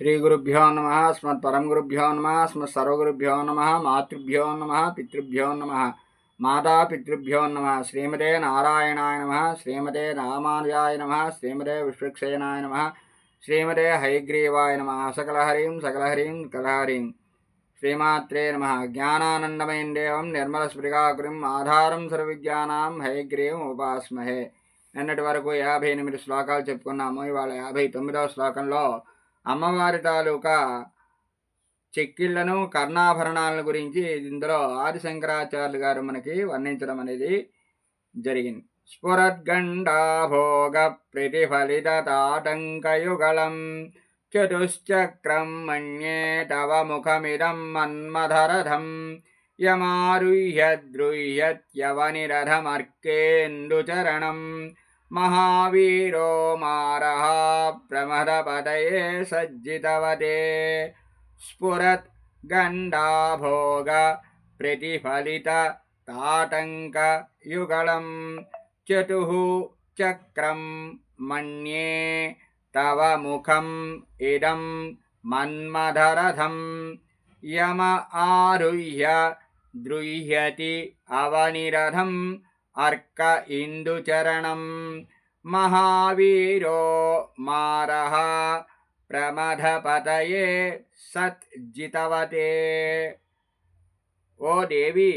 శ్రీగురుభ్యో నమ స్మత్పరం గురుభ్యో నమ స్మత్సర్వగురుభ్యో నమ మాతృభ్యో నమ పితృభ్యో నమ మాతా పితృభ్యో నమ శ్రీమతే నారాయణాయ నమ శ్రీమతే రామానుజాయ నమ శ్రీమతే విశ్వక్సేనాయ నమ శ్రీమతే హైగ్రీవాయ నమ సకలహరీం సకలహరీం కలహరీం శ్రీమాత్రే నమ జ్ఞానానందమయం దేవం నిర్మలస్ఫురికాకురిం ఆధారం సర్వవిజ్ఞానాం హైగ్రీవం ఉపాస్మహే నిన్నటి వరకు యాభై ఎనిమిది శ్లోకాలు చెప్పుకున్నాము ఇవాళ యాభై తొమ్మిదవ శ్లోకంలో అమ్మవారి తాలూకా చెక్కిళ్ళను కర్ణాభరణాలను గురించి ఇందులో ఆది శంకరాచార్యులు గారు మనకి వర్ణించడం అనేది జరిగింది. స్ఫురద్గండాభోగ ప్రతిఫలిత తాటంకయుగళం చతుశ్చక్రం మన్యే తవ ముఖమిదం మన్మధరథం యమారుహ్యద్రుహ్యత్యవనిరథమర్కేందుచరణం. महावीरो मारः प्रमदपदये सज्जितवते स्फुरत् गण्डाभोगप्रतिफलितताटङ्कयुगलं चतुः चक्रं मन्ये तव मुखम् इदं मन्मथरथं यम आरुह्य द्रुह्यति अवनिरथम्। అర్క ఇందుచరణం మహావీరో మారः సత్ జితవతే ఓ దేవి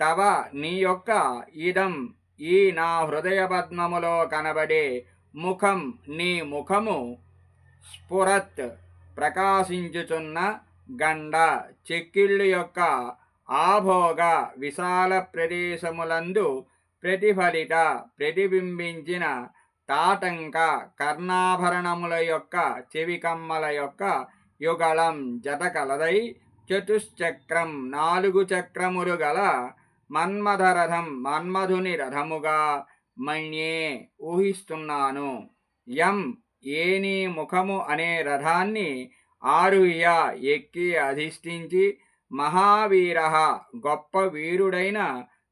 తవ నీ యొక్క ఇదం ఈ నా హృదయ పద్మములో కనబడే ముఖం నీ ముఖము స్ఫురత్ ప్రకాశించుచున్న గండ చెక్కిళ్ళు యొక్క ఆభోగ విశాల ప్రదేశములందు ప్రతిఫలిత ప్రతిబింబించిన తాటంక కర్ణాభరణముల యొక్క చెవికమ్మల యొక్క యుగళం జత కలదై చతుశ్చక్రం నాలుగు చక్రములు గల మన్మధరథం మన్మధుని రథముగా మణ్యే ఊహిస్తున్నాను. యం ఏని ముఖము అనే రథాన్ని ఆరుహ్య ఎక్కి అధిష్ఠించి మహావీర గొప్ప వీరుడైన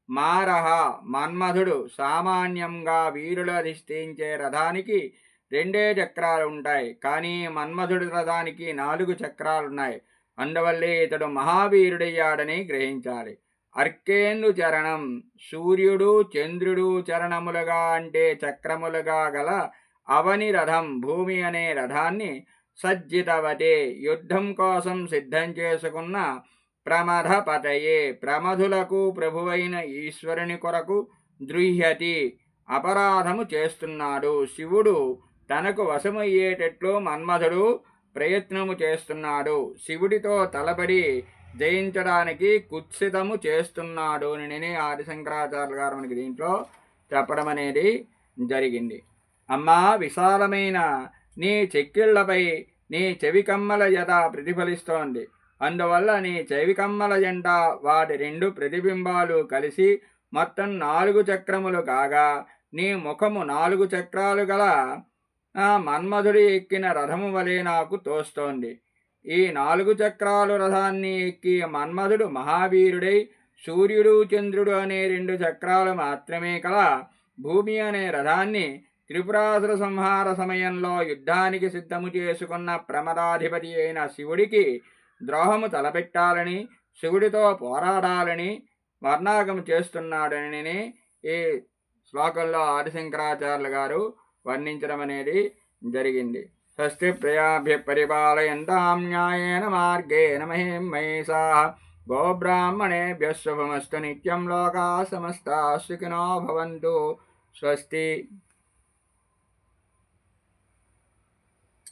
మారహ మన్మధుడు సామాన్యంగా వీరులు అధిష్ఠించే రథానికి రెండే చక్రాలు ఉంటాయి కానీ మన్మధుడి రథానికి నాలుగు చక్రాలున్నాయి. అందువల్లే ఇతడు మహావీరుడయ్యాడని గ్రహించాలి. అర్కేందు చరణం? సూర్యుడు చంద్రుడు చరణములుగా అంటే చక్రములుగా గల అవని రథం భూమి అనే రథాన్ని సజ్జితవతే. యుద్ధం కోసం సిద్ధం చేసుకున్న ప్రమథపతయే ప్రమధులకు ప్రభువైన ఈశ్వరుని కొరకు ద్రుహ్యతి అపరాధము చేస్తున్నాడు. శివుడు తనకు వశమయ్యేటట్లు మన్మధుడు ప్రయత్నము చేస్తున్నాడు. శివుడితో తలబడి జయించడానికి కుత్సితము చేస్తున్నాడు అని ఆదిశంకరాచార్య గారు మనకి దీంట్లో చెప్పడం అనేది జరిగింది. అమ్మా విశాలమైన నీ చెక్కిళ్ళపై నీ చెవికమ్మల యథ ప్రతిఫలిస్తోంది. అందువల్ల నీ చెవికమ్మల జంట వాటి రెండు ప్రతిబింబాలు కలిసి మొత్తం నాలుగు చక్రములు కాగా నీ ముఖము నాలుగు చక్రాలు గల మన్మధుడి ఎక్కిన రథము వలె నాకు తోస్తోంది. ఈ నాలుగు చక్రాలు రథాన్ని ఎక్కి మన్మధుడు మహావీరుడై సూర్యుడు చంద్రుడు అనే రెండు చక్రాలు మాత్రమే కల భూమి అనే రథాన్ని త్రిపురాసుర సంహార సమయంలో యుద్ధానికి సిద్ధము చేసుకున్న ప్రమదాధిపతి అయిన శివుడికి ద్రోహము తలపెట్టాలని శివుడితో పోరాడాలని వర్ణాగం చేస్తున్నాడని ఈ శ్లోకంలో ఆదిశంకరాచార్యులు గారు వర్ణించడం అనేది జరిగింది. స్వస్తి ప్రయాభ్య పరిపాలయంతాం న్యాయేన మార్గేణ మహిం మహిషా గోబ్రాహ్మణేభ్య శుభమస్తు నిత్యం లోకా సమస్తా సుఖినో భవంతు. స్వస్తి.